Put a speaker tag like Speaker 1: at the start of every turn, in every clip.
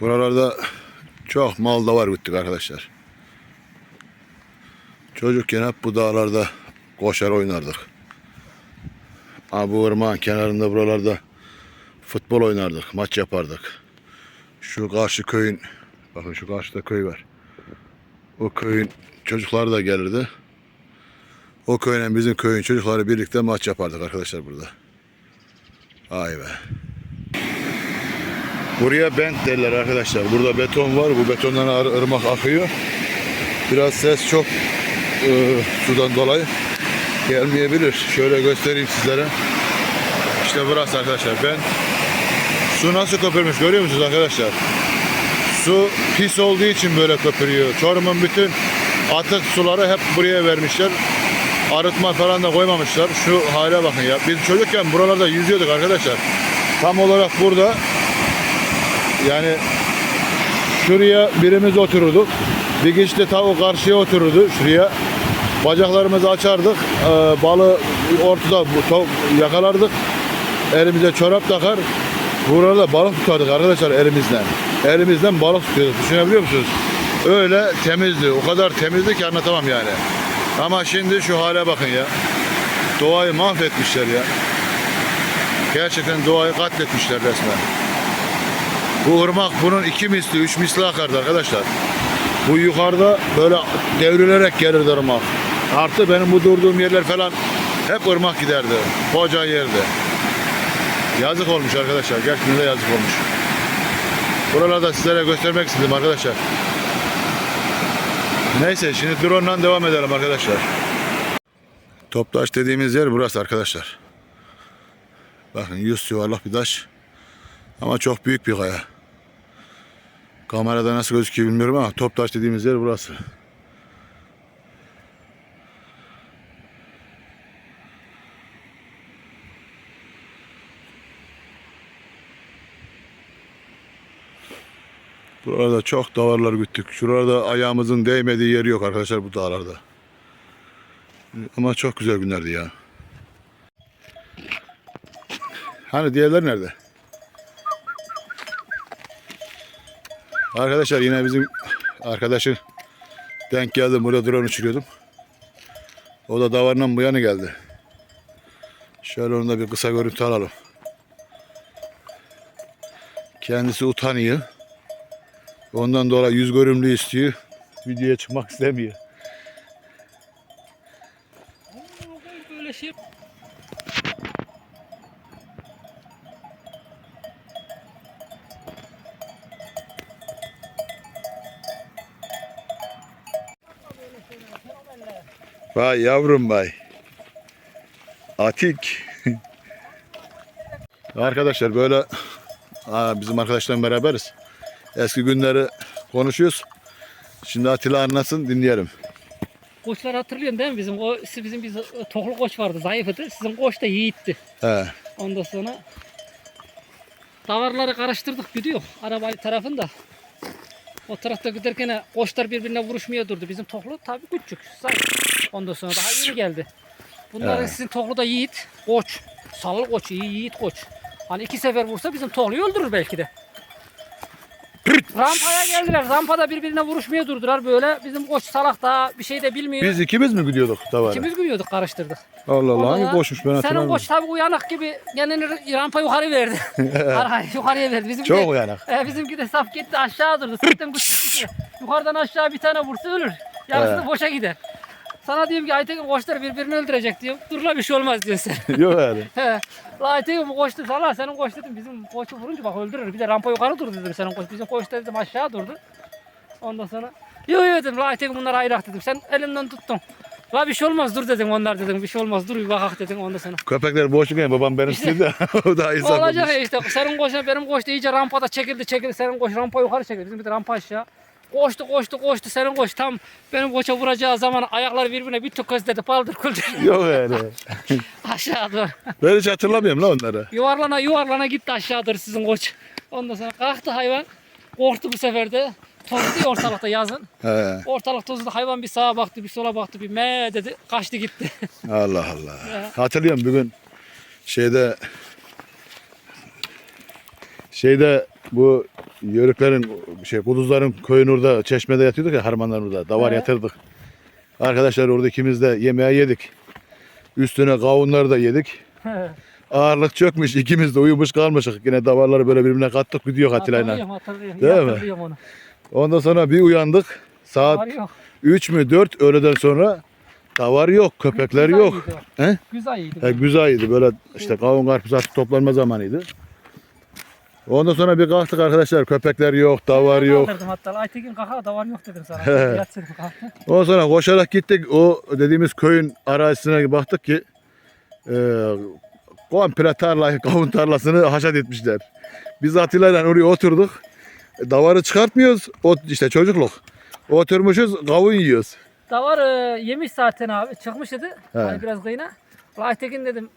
Speaker 1: Buralarda çok mal da var gittik arkadaşlar. Çocukken hep bu dağlarda koşar oynardık. Bu ırmağın kenarında buralarda futbol oynardık, maç yapardık. Şu karşı köyün, bakın şu karşıda köy var. O köyün çocukları da gelirdi. O köyün bizim köyün çocukları birlikte maç yapardık arkadaşlar burada. Ay be. Buraya bent derler arkadaşlar. Burada beton var. Bu betondan ırmak akıyor. Biraz ses çok e, sudan dolayı gelmeyebilir. Şöyle göstereyim sizlere. İşte burası arkadaşlar. Ben su nasıl köpürmüş görüyor musunuz arkadaşlar? Su pis olduğu için böyle köpürüyor. Çorum'un bütün atık suları hep buraya vermişler. Arıtma falan da koymamışlar. Şu hale bakın ya. Biz çocukken buralarda yüzüyorduk arkadaşlar. Tam olarak burada yani şuraya birimiz otururduk. Bir kişi de tavuk karşıya otururdu şuraya. Bacaklarımızı açardık. Ee, balı ortada yakalardık. Elimize çorap takar. Burada balık tutardık arkadaşlar elimizden. Elimizden balık tutuyorduk. Düşünebiliyor musunuz? Öyle temizdi. O kadar temizdi ki anlatamam yani. Ama şimdi şu hale bakın ya. Doğayı mahvetmişler ya. Gerçekten doğayı katletmişler resmen. Bu ırmak bunun iki misli, üç misli akardı arkadaşlar. Bu yukarıda böyle devrilerek gelirdi ırmak. Artı benim bu durduğum yerler falan hep ırmak giderdi. Koca yerde. Yazık olmuş arkadaşlar. Gerçekten de yazık olmuş. Buralarda sizlere göstermek istedim arkadaşlar. Neyse şimdi drone devam edelim arkadaşlar. Toptaş dediğimiz yer burası arkadaşlar. Bakın yüz yuvarlak bir taş. Ama çok büyük bir kaya. Kamerada nasıl gözüküyor bilmiyorum ama Toptaş dediğimiz yer burası. Buralarda çok davarlar güttük. Şuralarda ayağımızın değmediği yer yok arkadaşlar bu dağlarda. Ama çok güzel günlerdi ya. Hani diğerler nerede? Arkadaşlar yine bizim arkadaşı denk geldim. Burada drone uçuruyordum. O da davarından bu yana geldi. Şöyle onu da bir kısa görüntü alalım. Kendisi utanıyor. Ondan dolayı yüz görümlü istiyor. Videoya çıkmak istemiyor. Vay yavrum vay. Atik. Arkadaşlar böyle aa, bizim arkadaşlarla beraberiz. Eski günleri konuşuyoruz. Şimdi Atilla anlatsın dinleyelim.
Speaker 2: koçlar hatırlıyorsun değil mi bizim? O bizim bir toklu koç vardı zayıftı. Sizin koç da yiğitti.
Speaker 1: He.
Speaker 2: Ondan sonra davarları karıştırdık gidiyor arabayı tarafında. O tarafta giderken koçlar birbirine vuruşmaya durdu. Bizim toklu tabii küçük, zayıf. Ondan sonra daha yeni geldi. Bunların
Speaker 1: He.
Speaker 2: sizin toklu da yiğit, koç. Sallı koç, iyi yiğit koç. Hani iki sefer vursa bizim tokluyu öldürür belki de. Rampaya geldiler. Rampada birbirine vuruşmaya durdular böyle. Bizim koç salak daha bir şey de bilmiyor.
Speaker 1: Biz ikimiz mi gidiyorduk davara?
Speaker 2: İkimiz gülüyorduk karıştırdık.
Speaker 1: Allah Allah hangi koşmuş ben
Speaker 2: Senin
Speaker 1: hatırlamıyorum.
Speaker 2: koç tabi uyanık gibi kendini rampa yukarı verdi. Yukarıya verdi. Bizim
Speaker 1: Çok uyanık.
Speaker 2: E, bizimki de saf gitti aşağı durdu. Kutlu Yukarıdan aşağı bir tane vursa ölür. Yarısı
Speaker 1: He.
Speaker 2: boşa gider. Sana diyorum ki Aytekin koçlar birbirini öldürecek diyorum. Dur la bir şey olmaz diyorsun sen.
Speaker 1: Yok yani.
Speaker 2: He. La Aytekin bu koç dedim. Allah senin koç dedim. Bizim koçu vurunca bak öldürür. Bir de rampa yukarı durdu dedim senin koç. Bizim koç dedim aşağı durdu. Ondan sonra yok yok dedim. La Aytekin bunlar ayrı dedim. Sen elinden tuttun. La bir şey olmaz dur dedim onlar dedim. Bir şey olmaz dur bir bakak dedim ondan sonra.
Speaker 1: Köpekler boşluk yani babam benim
Speaker 2: İşte-
Speaker 1: istedi. o da insan
Speaker 2: Olacak ya işte senin koşuna benim koş da iyice rampada çekildi çekildi senin koş rampa yukarı çekildi bizim bir de rampa aşağı. Koştu koştu koştu senin koş tam benim koça vuracağı zaman ayakları birbirine bir tökezledi paldır kuldur
Speaker 1: Yok yani.
Speaker 2: aşağı doğru.
Speaker 1: Ben hiç hatırlamıyorum lan onları.
Speaker 2: Yuvarlana yuvarlana gitti aşağı doğru sizin koç. Ondan sonra kalktı hayvan korktu bu sefer de tozdu ortalıkta yazın.
Speaker 1: He.
Speaker 2: Ortalık tozdu hayvan bir sağa baktı bir sola baktı bir me dedi kaçtı gitti.
Speaker 1: Allah Allah. Hatırlıyorum bugün şeyde şeyde bu Yörüklerin şey Kuduzların köyün orada çeşmede yatıyorduk ya harmanların orada. Davar
Speaker 2: He.
Speaker 1: yatırdık. Arkadaşlar orada ikimiz de yemeği yedik. Üstüne kavunları da yedik. Ağırlık çökmüş. ikimiz de uyumuş kalmışık. Yine davarları böyle birbirine kattık gidiyor Atilla'yla.
Speaker 2: Hatırlıyorum hatırlıyorum.
Speaker 1: Değil mi?
Speaker 2: Hatırlıyorum onu.
Speaker 1: Ondan sonra bir uyandık. Saat
Speaker 2: Var yok.
Speaker 1: 3 mü 4 öğleden sonra davar yok, köpekler
Speaker 2: Güzel
Speaker 1: yok.
Speaker 2: iyiydi.
Speaker 1: He?
Speaker 2: Güzel iyiydi.
Speaker 1: He, güzeldi böyle işte kavun karpuz artık toplanma zamanıydı. Ondan sonra bir kalktık arkadaşlar köpekler yok, davar
Speaker 2: Ben
Speaker 1: yok.
Speaker 2: kaldırdım hatta. Aytekin kaka davar yok dedim sana. Yatsın kalktı.
Speaker 1: Ondan sonra koşarak gittik o dediğimiz köyün arazisine baktık ki e, komple tarlayı, kavun tarlasını haşat etmişler. Biz Atilla'yla oraya oturduk. Davarı çıkartmıyoruz. O, işte çocukluk. Oturmuşuz kavun yiyoruz.
Speaker 2: Davar e, yemiş zaten abi. Çıkmış dedi.
Speaker 1: He.
Speaker 2: Hani biraz kıyına. Aytekin dedim.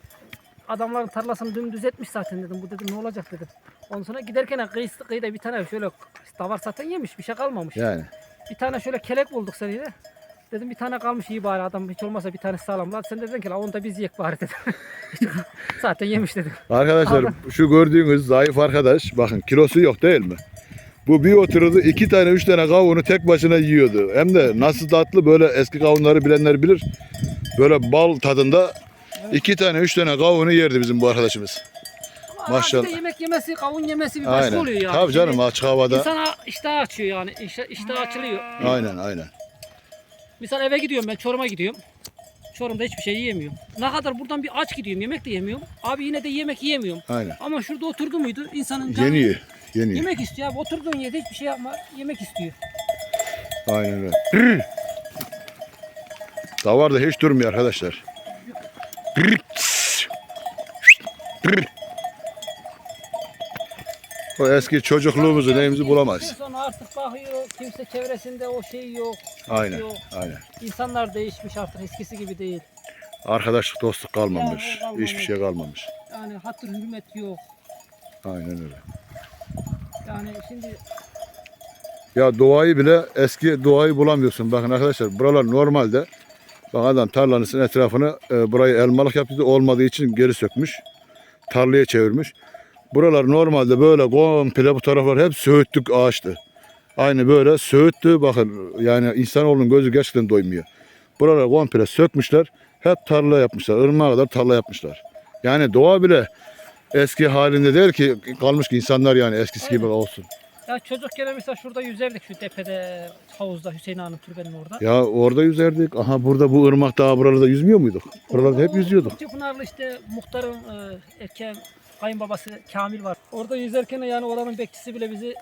Speaker 2: Adamların tarlasını dümdüz etmiş zaten dedim. Bu dedim ne olacak dedim. Ondan sonra giderken kıyı, kıyıda bir tane şöyle davar zaten yemiş. Bir şey kalmamış.
Speaker 1: Yani.
Speaker 2: Bir tane şöyle kelek bulduk seninle. Dedim bir tane kalmış iyi bari adam hiç olmazsa bir tane sağlam. Lan sen de dedin ki la onu da biz yiyek bari dedim. zaten yemiş dedim.
Speaker 1: Arkadaşlar
Speaker 2: Aldım.
Speaker 1: şu gördüğünüz zayıf arkadaş bakın kilosu yok değil mi? Bu bir oturdu iki tane üç tane kavunu tek başına yiyordu. Hem de nasıl tatlı böyle eski kavunları bilenler bilir. Böyle bal tadında iki tane üç tane kavunu yerdi bizim bu arkadaşımız. Maşallah.
Speaker 2: de yemek yemesi, kavun yemesi bir başka
Speaker 1: Aynen.
Speaker 2: oluyor yani.
Speaker 1: Tabii canım
Speaker 2: Şimdi
Speaker 1: açık havada.
Speaker 2: İnsana iştah açıyor yani. İştah, iştah açılıyor.
Speaker 1: Aynen aynen.
Speaker 2: Misal eve gidiyorum ben Çorum'a gidiyorum. Çorum'da hiçbir şey yiyemiyorum. Ne kadar buradan bir aç gidiyorum yemek de yemiyorum. Abi yine de yemek yiyemiyorum.
Speaker 1: Aynen.
Speaker 2: Ama şurada oturdu muydu insanın canı
Speaker 1: Yeniyor. Yeniyor.
Speaker 2: yemek istiyor abi. Oturduğun yerde hiçbir şey yapma yemek istiyor.
Speaker 1: Aynen öyle. Davar da hiç durmuyor arkadaşlar. O eski çocukluğumuzu neyimizi bulamayız.
Speaker 2: Sonra artık bakıyor kimse çevresinde o şey yok.
Speaker 1: Aynen.
Speaker 2: Yok.
Speaker 1: Aynen.
Speaker 2: İnsanlar değişmiş artık eskisi gibi değil.
Speaker 1: Arkadaşlık dostluk kalmamış.
Speaker 2: Ya, kalmamış.
Speaker 1: Hiçbir şey kalmamış.
Speaker 2: Yani hatır hürmet yok.
Speaker 1: Aynen öyle.
Speaker 2: Yani şimdi
Speaker 1: Ya doğayı bile eski doğayı bulamıyorsun. Bakın arkadaşlar buralar normalde bak adam tarlanın etrafını e, burayı elmalık yaptı olmadığı için geri sökmüş. Tarlaya çevirmiş. Buralar normalde böyle komple bu taraflar hep söğütlük ağaçtı. Aynı böyle söğüttü. Bakın yani insanoğlunun gözü gerçekten doymuyor. Buralar komple sökmüşler. Hep tarla yapmışlar. Irmağa kadar tarla yapmışlar. Yani doğa bile eski halinde değil ki kalmış ki insanlar yani eskisi gibi olsun.
Speaker 2: Ya çocukken mesela şurada yüzerdik şu tepede havuzda Hüseyin Ağa'nın türbenin orada.
Speaker 1: Ya orada yüzerdik. Aha burada bu ırmak daha buralarda yüzmüyor muyduk? Buralarda hep yüzüyorduk.
Speaker 2: Pınarlı işte muhtarın e, erken kayınbabası Kamil var. Orada yüzerken yani oranın bekçisi bile bizi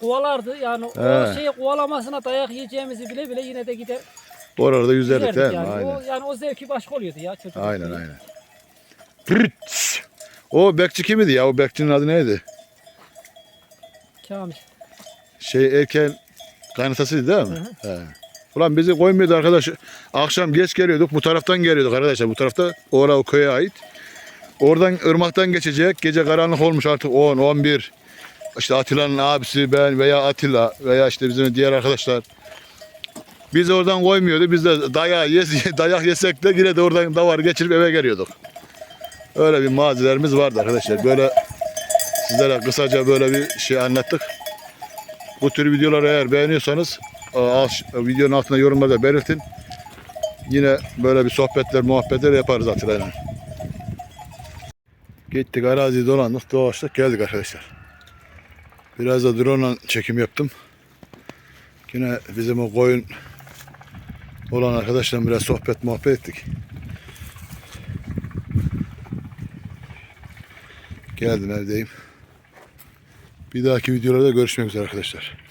Speaker 2: kovalardı. Yani o
Speaker 1: He.
Speaker 2: şeyi kovalamasına dayak yiyeceğimizi bile bile yine de gider
Speaker 1: Oralarda yüzerdik
Speaker 2: yüzerdik
Speaker 1: değil mi?
Speaker 2: yani. O,
Speaker 1: Aynen.
Speaker 2: yani o zevki başka oluyordu ya çocuk.
Speaker 1: Aynen aynen. Pırıts. O bekçi kimidi ya? O bekçinin adı neydi?
Speaker 2: Kamil.
Speaker 1: Şey erken kaynatasıydı değil mi? He. Ulan bizi koymuyordu arkadaş. Akşam geç geliyorduk. Bu taraftan geliyorduk arkadaşlar. Bu tarafta ora o köye ait. Oradan ırmaktan geçecek. Gece karanlık olmuş artık 10, 11. İşte Atilla'nın abisi ben veya Atilla veya işte bizim diğer arkadaşlar. Biz oradan koymuyordu. Biz de dayağı yes, dayak yesek de yine de oradan davar geçirip eve geliyorduk. Öyle bir mazilerimiz vardı arkadaşlar. Böyle sizlere kısaca böyle bir şey anlattık. Bu tür videoları eğer beğeniyorsanız e, aş- videonun altına yorumlarda belirtin. Yine böyle bir sohbetler, muhabbetler yaparız Atilla'yla. Gittik araziyi dolandık, dolaştık geldik arkadaşlar. Biraz da drone ile çekim yaptım. Yine bizim o koyun olan arkadaşla biraz sohbet muhabbet ettik. Geldim evdeyim. Bir dahaki videolarda görüşmek üzere arkadaşlar.